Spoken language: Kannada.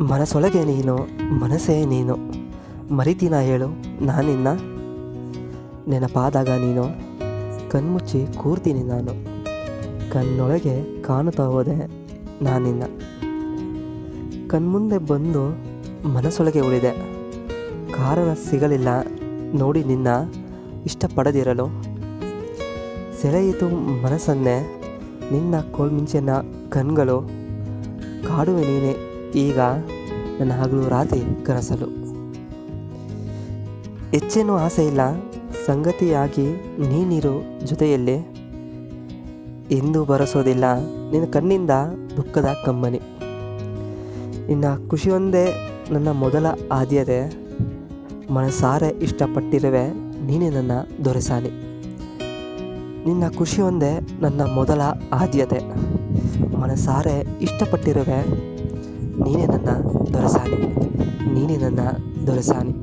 ಮನಸೊಳಗೆ ನೀನು, ಮನಸ್ಸೇ ನೀನು. ಮರಿತೀನ ಹೇಳು, ನಾನಿನ್ನ. ನೆನಪಾದಾಗ ನೀನು, ಕಣ್ಮುಚ್ಚಿ ಕೂರ್ತೀನಿ ನಾನು. ಕಣ್ಣೊಳಗೆ ಕಾಣುತ್ತಾ ಹೋದೆ, ನಾನಿನ್ನ. ಕಣ್ಮುಂದೆ ಬಂದು ಮನಸ್ಸೊಳಗೆ ಉಳಿದೆ. ಕಾರಣ ಸಿಗಲಿಲ್ಲ, ನೋಡಿ ನಿನ್ನ, ಇಷ್ಟಪಡದಿರಲು. ಸೆಳೆಯಿತು ಮನಸ್ಸನ್ನೇ, ನಿನ್ನ ಕೋಲ್ಮಿಂಚಿನ ಕಣ್ಗಳು. ಕಾಡುವೆ ನೀನೆ ಈಗ ನನ್ನ ಹಗಲು ರಾತ್ರಿ ಕನಸಲು. ಹೆಚ್ಚೇನು ಆಸೆ ಇಲ್ಲ. ಸಂಗತಿಯಾಗಿ ನೀನಿರು ಜೊತೆಯಲ್ಲೇ. ಎಂದೂ ಬರಸೋದಿಲ್ಲ. ನಿನ್ನ ಕಣ್ಣಿಂದ ದುಃಖದ ಕಂಬನಿ. ನಿನ್ನ ಖುಷಿಯೊಂದೇ ನನ್ನ ಮೊದಲ ಆದ್ಯತೆ. ಮನಸಾರೆ ಇಷ್ಟಪಟ್ಟಿರುವೆ ನೀನೇ ನನ್ನ ದೊರೆಸಾನಿ ನಿನ್ನ ಖುಷಿಯೊಂದೇ ನನ್ನ ಮೊದಲ ಆದ್ಯತೆ. ಮನಸಾರೆ ಇಷ್ಟಪಟ್ಟಿರುವೆ ನೀನೇ ನನ್ನ ದೊರೆಸಾನಿ ನೀನೇ ನನ್ನ ದೊರೆಸಾನಿ